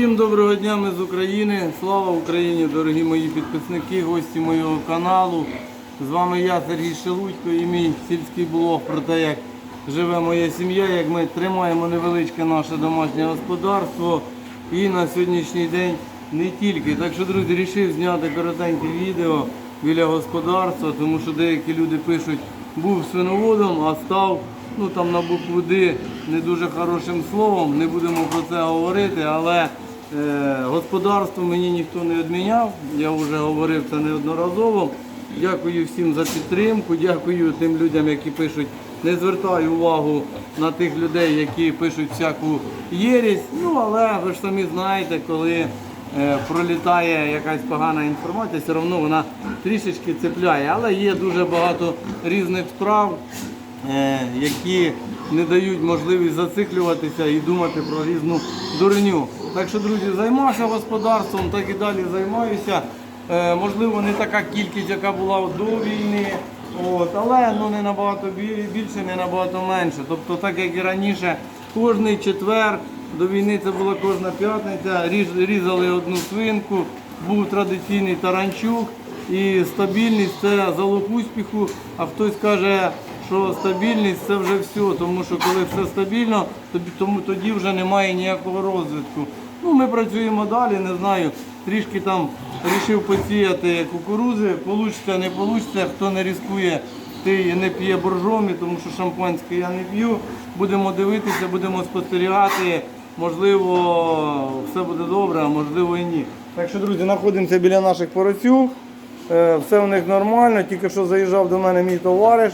Всім доброго дня, ми з України. Слава Україні, дорогі мої підписники, гості моєго каналу. З вами я, Сергій Шелудько, і мій сільський блог про те, як живе моя сім'я, як ми тримаємо невеличке наше домашнє господарство. І на сьогоднішній день не тільки. Так що, друзі, вирішив зняти коротеньке відео біля господарства, тому що деякі люди пишуть, був свиноводом, а став ну там на букву Д не дуже хорошим словом, не будемо про це говорити, але господарство мені ніхто не відміняв, я вже говорив це неодноразово. Дякую всім за підтримку, дякую тим людям, які пишуть. Не звертаю увагу на тих людей, які пишуть всяку єрість. Ну але ви ж самі знаєте, коли е, пролітає якась погана інформація, все одно вона трішечки цепляє. Але є дуже багато різних справ, е, які не дають можливість зациклюватися і думати про різну дурню. Так що, друзі, займався господарством, так і далі займаюся. Е, можливо, не така кількість, яка була до війни, от, але ну, не набагато більше, не набагато менше. Тобто, так як і раніше, кожний четвер до війни це була кожна п'ятниця, різ- різали одну свинку, був традиційний таранчук. І стабільність це залог успіху. А хтось каже, що стабільність це вже все, тому що коли все стабільно, тобі- тому тоді вже немає ніякого розвитку. Ну, ми працюємо далі, не знаю. Трішки там вирішив посіяти кукурузи, получиться, не получиться. Хто не ризикує, той не п'є боржомі, тому що шампанське я не п'ю. Будемо дивитися, будемо спостерігати. Можливо, все буде добре, а можливо і ні. Так що, друзі, знаходимося біля наших поросюк. Е, Все у них нормально. Тільки що заїжджав до мене мій товариш.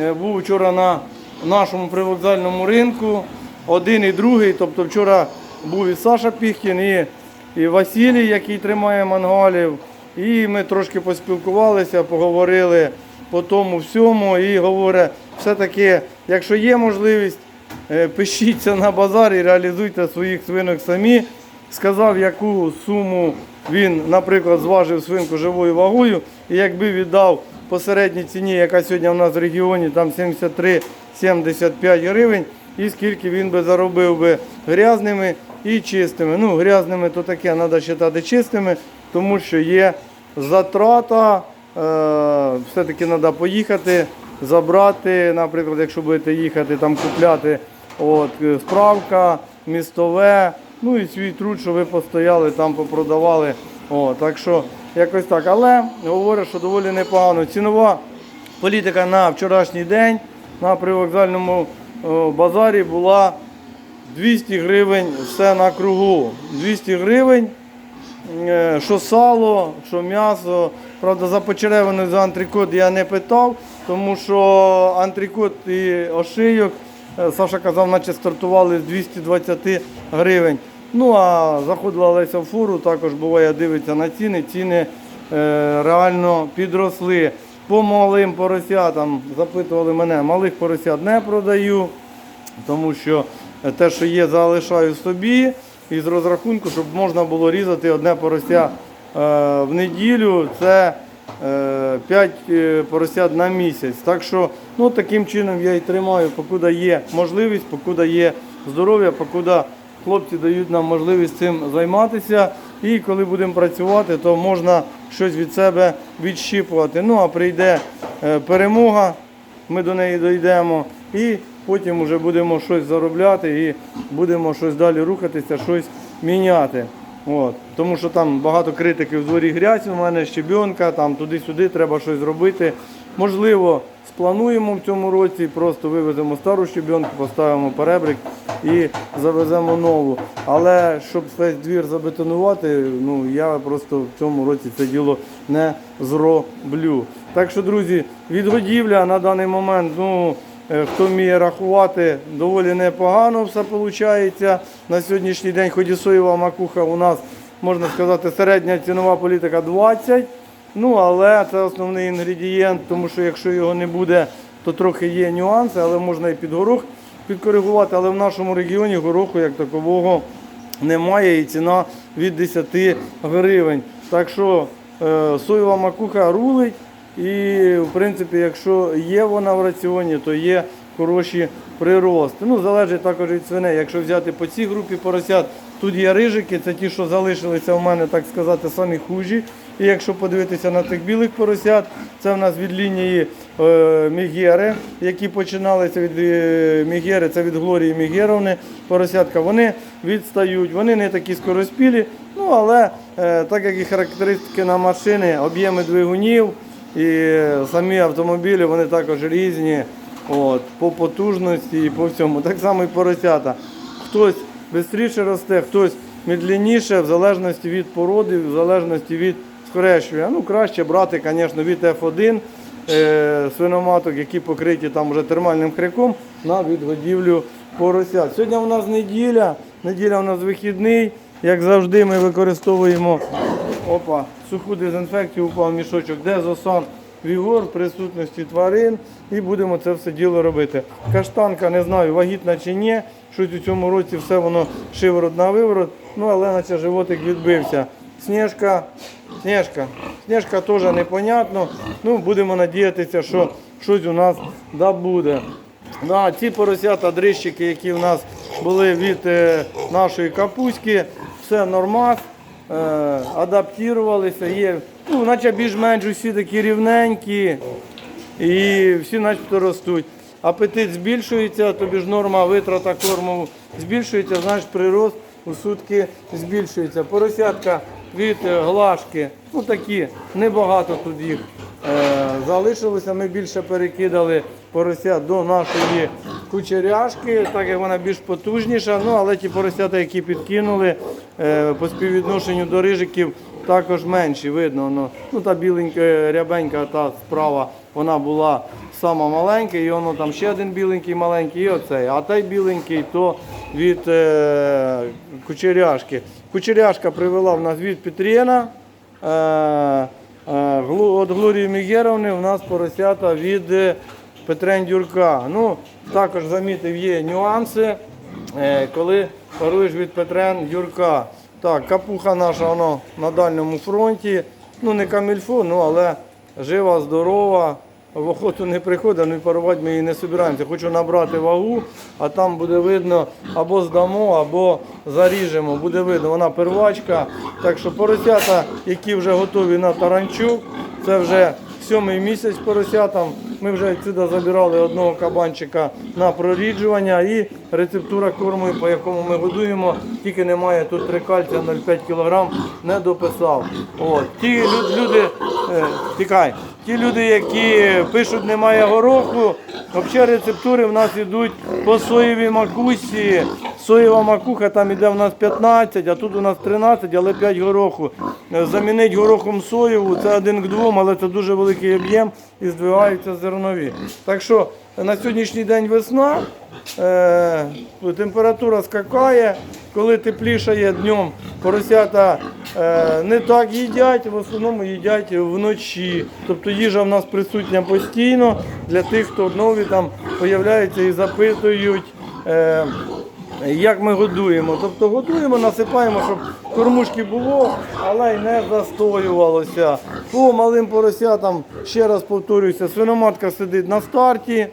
Е, Був вчора на нашому привокзальному ринку. Один і другий. Тобто вчора був і Саша Піхін, і, і Василій, який тримає мангалів. І ми трошки поспілкувалися, поговорили по тому всьому. І говорить, все-таки, якщо є можливість, е, пишіться на базар і реалізуйте своїх свинок самі. Сказав, яку суму він, наприклад, зважив свинку живою вагою, і якби віддав по середній ціні, яка сьогодні в нас в регіоні, там 73-75 гривень, і скільки він би заробив би грязними і чистими. Ну, грязними то таке, треба вважати чистими, тому що є затрата, е, все-таки треба поїхати, забрати, наприклад, якщо будете їхати там купляти от, е, справка, містове, ну і свій труд, що ви постояли, там попродавали. О, так що якось так. Але говорю, що доволі непогано. Цінова політика на вчорашній день на привокзальному о, базарі була 200 гривень все на кругу. 200 гривень. Е, Що сало, що м'ясо. Правда, за почеревину за антрикот я не питав, тому що антрикот і ошийок, е, Саша казав, наче стартували з 220 гривень. Ну а заходила Леся в фуру, також буває, дивиться на ціни. Ціни е, реально підросли. По малим поросятам запитували мене, малих поросят не продаю тому що те, що є, залишаю собі із розрахунку, щоб можна було різати одне порося е, в неділю. Це 5 поросят на місяць. Так що ну, таким чином я і тримаю, покуди є можливість, покуди є здоров'я, покуди хлопці дають нам можливість цим займатися. І коли будемо працювати, то можна щось від себе відщіпувати. Ну а прийде е, перемога, ми до неї дійдемо і потім вже будемо щось заробляти і будемо щось далі рухатися, щось міняти. От. Тому що там багато критиків в дворі грязь, у мене щебенка, там туди-сюди треба щось зробити. Можливо, сплануємо в цьому році, просто вивеземо стару щебенку, поставимо перебрик і завеземо нову. Але щоб весь двір забетонувати, ну я просто в цьому році це діло не зроблю. Так що, друзі, відгодівля на даний момент, ну. Е, Хто вміє рахувати, доволі непогано все виходить. На сьогоднішній день ходісоєва макуха у нас, можна сказати, середня цінова політика 20. Ну, але це основний інгредієнт, тому що якщо його не буде, то трохи є нюанси, але можна і під горох підкоригувати. Але в нашому регіоні гороху як такового немає і ціна від 10 гривень. Так що е, соєва макуха рулить. І, в принципі, якщо є вона в раціоні, то є хороші прирости. Ну, залежить також від свиней. Якщо взяти по цій групі поросят, Тут є рижики, це ті, що залишилися у мене, так сказати, самі хужі. І якщо подивитися на тих білих поросят, це в нас від лінії е, Мігери, які починалися від е, Мігери, це від Глорії Мігеровни. Поросятка, вони відстають, вони не такі скороспілі, ну але е, так як і характеристики на машини, об'єми двигунів і самі автомобілі, вони також різні. От, по потужності і по всьому. Так само і поросята. Хтось швидше росте, хтось медленніше, в залежності від породи, в залежності від скорещування. Ну, краще брати, звісно, від F1 е, свиноматок, які покриті там вже термальним хряком на відгодівлю поросят. Сьогодні у нас неділя, неділя у нас вихідний. Як завжди, ми використовуємо опа, суху дезінфекцію, упав мішочок, дезосан, вігор присутності тварин і будемо це все діло робити. Каштанка, не знаю, вагітна чи ні. Щось у цьому році все воно шиворот на виворот, ну але наче животик відбився. Сніжка, сніжка. Сніжка теж непонятно. Ну, будемо надіятися, що щось у нас да буде. Да, ці поросята, дрищики, які в нас були від е, нашої капуськи, все нормас, адаптувалися, є, ну, наче більш-менш усі такі рівненькі і всі начебто ростуть. Апетит збільшується, тобі ж норма витрата корму збільшується, значить прирост у сутки збільшується. Поросятка від е, глашки, ну такі, небагато тут їх е, залишилося. Ми більше перекидали поросят до нашої кучеряшки, так як вона більш потужніша. Ну, але ті поросята, які підкинули е, по співвідношенню до рижиків, також менші. Видно, воно. ну та біленька рябенька, та справа, вона була сама маленька, і воно там ще один біленький маленький, і оцей. А той біленький то від е, кучеряшки. Кучеряшка привела в нас від Петрєна. Е, е, Глу- От Глорії Мігеровни у нас поросята від е, Петрендюрка. Ну, також замітив, є нюанси, е, коли паруєш від Петрен Юрка. Так, капуха наша воно на дальньому фронті. Ну, не камільфо, ну але жива, здорова. В охоту не приходить, ну і парувати ми її не збираємося. Хочу набрати вагу, а там буде видно або здамо, або заріжемо. Буде видно, вона первачка. Так що поросята, які вже готові на таранчук, це вже сьомий місяць поросятам. Ми вже відсюди забирали одного кабанчика на проріджування і рецептура корму, по якому ми годуємо, тільки немає тут 3 кальція 0,5 кг, не дописав. От. Ті люди, е, тікай, ті люди, які пишуть немає гороху, взагалі рецептури в нас йдуть по соєвій макусі. Соєва макуха там іде в нас 15, а тут у нас 13, але 5 гороху. Е, Замінити горохом соєву це один к двом, але це дуже великий об'єм і здвигаються зернові. Так що на сьогоднішній день весна, е, температура скакає, коли теплішає днем, поросята е, не так їдять, в основному їдять вночі. Тобто їжа в нас присутня постійно для тих, хто нові там появляються і запитують. Як ми годуємо. Тобто годуємо, насипаємо, щоб кормушки було, але й не застоювалося. По малим поросятам, ще раз повторююся, свиноматка сидить на старті.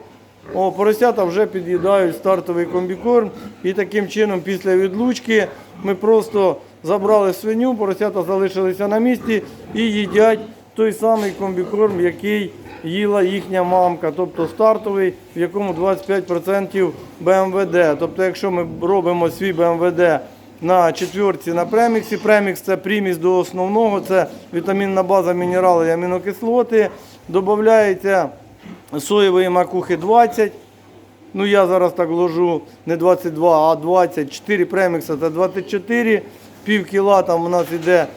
О, поросята вже під'їдають стартовий комбікорм. І таким чином, після відлучки, ми просто забрали свиню, поросята залишилися на місці і їдять той самий комбікорм, який їла їхня мамка, тобто стартовий, в якому 25% БМВД. Тобто, якщо ми робимо свій БМВД на четвірці на преміксі, премікс це приміс до основного, це вітамінна база, мінерали і амінокислоти. Додається соєвої макухи 20. Ну я зараз так ложу не 22, а 24 премікса це 24. Пів кіла там у нас йде е,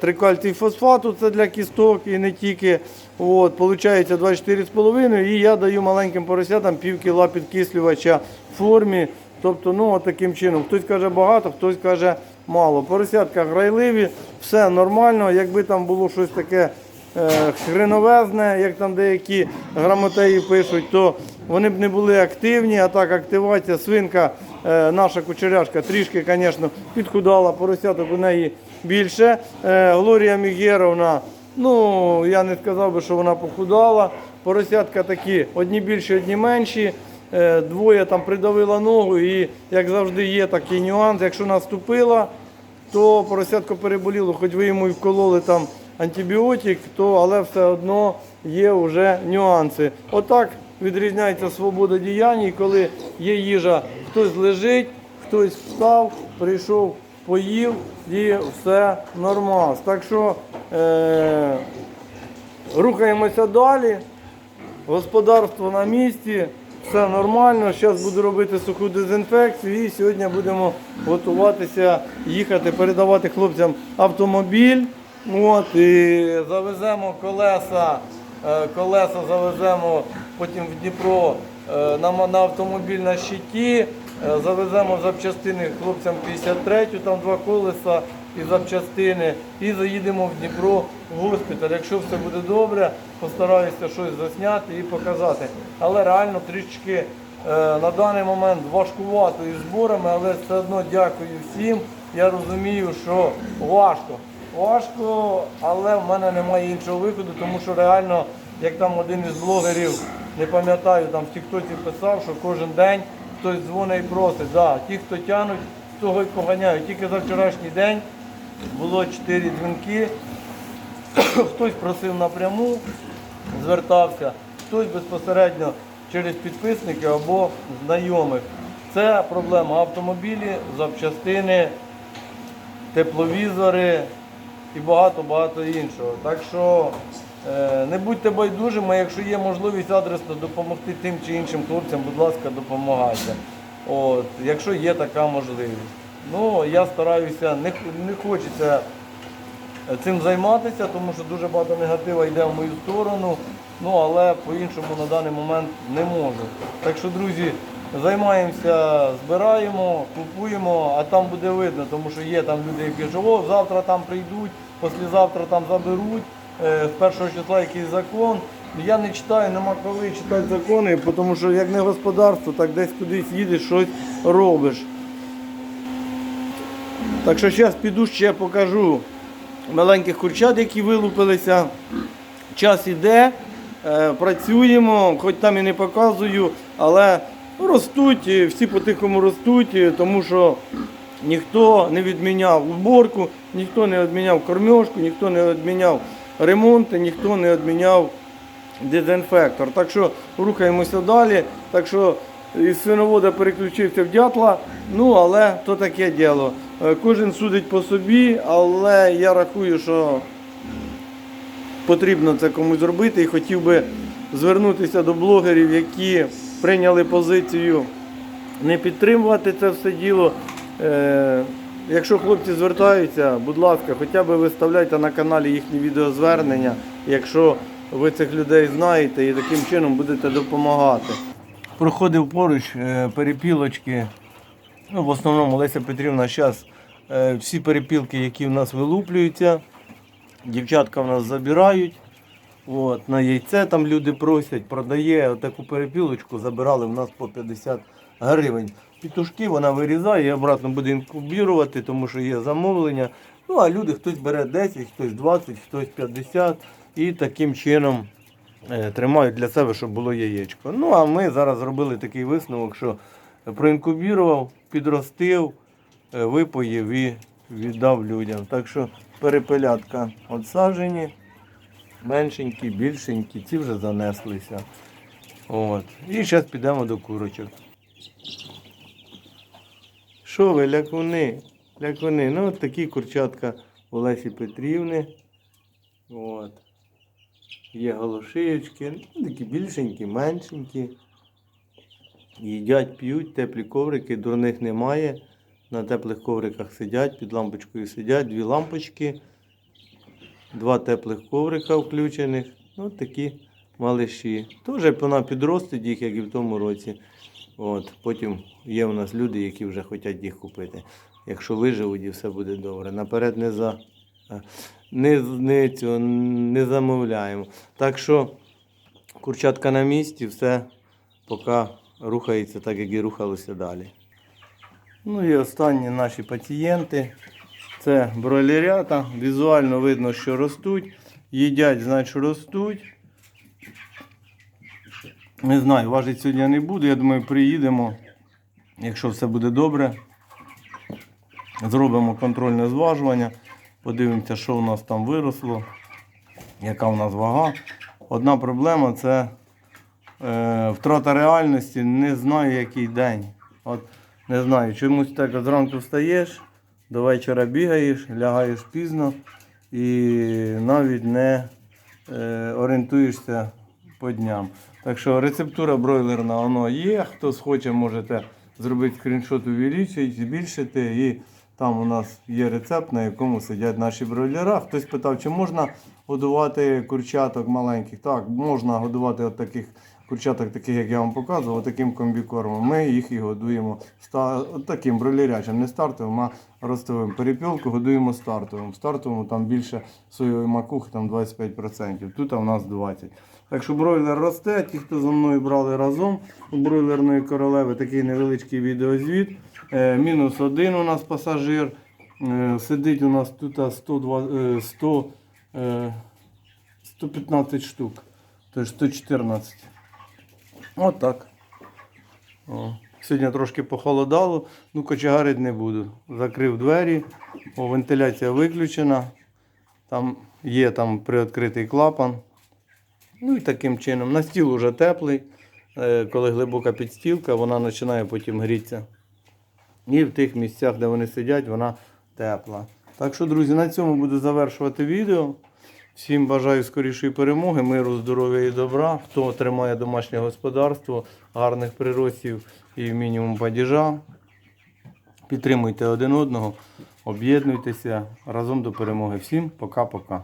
трикальцій фосфату, це для кісток і не тільки. От, получається 24,5 і я даю маленьким поросятам пів кіла підкислювача в формі. Тобто, ну таким чином. Хтось каже багато, хтось каже мало. Поросятка грайливі, все нормально. Якби там було щось таке е, хреновезне, як там деякі грамотеї пишуть, то вони б не були активні, а так активація свинка, е, наша кучеряшка трішки, звісно, підхудала, поросяток у неї більше. Е, Глорія Мігєровна, ну я не сказав би, що вона похудала. Поросятка такі, одні більші, одні менші. е, двоє там придавило ногу, і як завжди є такий нюанс, якщо наступила, то поросятко переболіло, хоч ви йому і вкололи там антибіотик, то але все одно є вже нюанси. Отак відрізняється свобода діянь, коли є їжа, хтось лежить, хтось встав, прийшов, поїв і все нормально. Так що е- рухаємося далі. Господарство на місці, все нормально. Зараз буду робити суху дезінфекцію і сьогодні будемо готуватися їхати, передавати хлопцям автомобіль. От, і завеземо колеса, е, колеса завеземо потім в Дніпро е, на, на автомобіль на щиті. Е, Завеземо запчастини хлопцям 53, там два колеса і запчастини. І заїдемо в Дніпро в госпіталь. Якщо все буде добре, постараюся щось засняти і показати. Але реально трішечки е, на даний момент важкувато із зборами, але все одно дякую всім. Я розумію, що важко. Важко, але в мене немає іншого виходу, тому що реально, як там один із блогерів, не пам'ятаю, там в Тіктоці писав, що кожен день хтось дзвонить і просить. Да, ті, хто тянуть, того й поганяють. Тільки за вчорашній день було 4 дзвінки. Хтось просив напряму, звертався, хтось безпосередньо через підписники або знайомих. Це проблема автомобілі, запчастини, тепловізори і багато-багато іншого. Так що не будьте байдужими, якщо є можливість адресно допомогти тим чи іншим хлопцям, будь ласка, допомагайте. От, якщо є така можливість. Ну, я стараюся, не, не хочеться цим займатися, тому що дуже багато негатива йде в мою сторону. Ну але по-іншому на даний момент не можу. Так що, друзі, займаємося, збираємо, купуємо, а там буде видно, тому що є там люди, які о, завтра там прийдуть, післязавтра там заберуть, е, з першого числа якийсь закон. Я не читаю, нема коли читати закони, тому що як не господарство, так десь кудись їдеш, щось робиш. Так що зараз піду ще покажу маленьких курчат, які вилупилися. Час іде, е, працюємо, хоч там і не показую, але ростуть, всі по-тихому ростуть, тому що ніхто не відміняв уборку, ніхто не відміняв кормьошку, ніхто не відміняв ремонти, ніхто не відміняв дезінфектор. Так що рухаємося далі. Так що із свиновода переключився в дятла, ну але то таке діло. Е, Кожен судить по собі, але я рахую, що потрібно це комусь зробити і хотів би звернутися до блогерів, які прийняли позицію не підтримувати це все діло. Е, якщо хлопці звертаються, будь ласка, хоча б виставляйте на каналі їхні відеозвернення, якщо ви цих людей знаєте і таким чином будете допомагати. Проходив поруч е, перепілочки. Ну, в основному Леся Петрівна зараз всі перепілки, які в нас вилуплюються, дівчатка в нас забирають. От, на яйце там люди просять, продає таку перепілочку, забирали в нас по 50 гривень. Пітушки вона вирізає і обратно буде інкубірувати, тому що є замовлення. Ну а люди хтось бере 10, хтось 20, хтось 50 і таким чином е, тримають для себе, щоб було яєчко. Ну а ми зараз зробили такий висновок, що проінкубірував, підростив, е, випоїв і віддав людям. Так що перепелятка отсаджені меншенькі, більшенькі, ці вже занеслися. От. І зараз підемо до курочок. Що ви, лякуни? Лякуни. Ну, от такі курчатка у Лесі Петрівни. От. Є голошиючки, ну, такі більшенькі, меншенькі. Їдять, п'ють, теплі коврики, дурних немає. На теплих ковриках сидять, під лампочкою сидять, дві лампочки. Два теплих коврика включених. Ну, такі малиші. Теж вона підростить їх, як і в тому році. От. Потім є у нас люди, які вже хочуть їх купити. Якщо виживуть і все буде добре. Наперед не за. Не, не, цього, не замовляємо. Так що курчатка на місці, все поки рухається так, як і рухалося далі. Ну і останні наші пацієнти. Це бройлерята. Візуально видно, що ростуть. Їдять, значить ростуть. Не знаю, важить сьогодні не буду. Я думаю, приїдемо. Якщо все буде добре, зробимо контрольне зважування, подивимося, що у нас там виросло, яка у нас вага. Одна проблема це е, втрата реальності, не знаю який день. От не знаю, чомусь так зранку встаєш, до вечора бігаєш, лягаєш пізно і навіть не е, орієнтуєшся по дням. Так що рецептура бройлерна воно є. Хто схоче, можете зробити скріншот, увеличити, збільшити. І там у нас є рецепт, на якому сидять наші бройлера. Хтось питав, чи можна годувати курчаток маленьких. Так, можна годувати от таких курчаток, таких, як я вам показував, таким комбікормом. Ми їх і годуємо от таким бройлерячим, не стартовим, а ростовим. Перепілку годуємо стартовим. В стартовому там більше соєвої макухи, там 25%. Тут у нас 20%. Так що бройлер росте. Ті, хто за мною брали разом у бройлерної королеви, такий невеличкий відеозвіт. Е, мінус один у нас пасажир. Е, сидить у нас тут 102, е, 100, 115 штук. Тобто 114. От. О. Сьогодні трошки похолодало, ну кочегарити не буду. Закрив двері, о, вентиляція виключена. Там є там приоткритий клапан. Ну і таким чином. На стіл уже теплий. Е, Коли глибока підстілка, вона починає потім грітися. І в тих місцях, де вони сидять, вона тепла. Так що, друзі, на цьому буду завершувати відео. Всім бажаю скорішої перемоги, миру, здоров'я і добра. Хто тримає домашнє господарство, гарних приростів і мінімум падіжа. Підтримуйте один одного, об'єднуйтеся разом до перемоги. Всім пока-пока.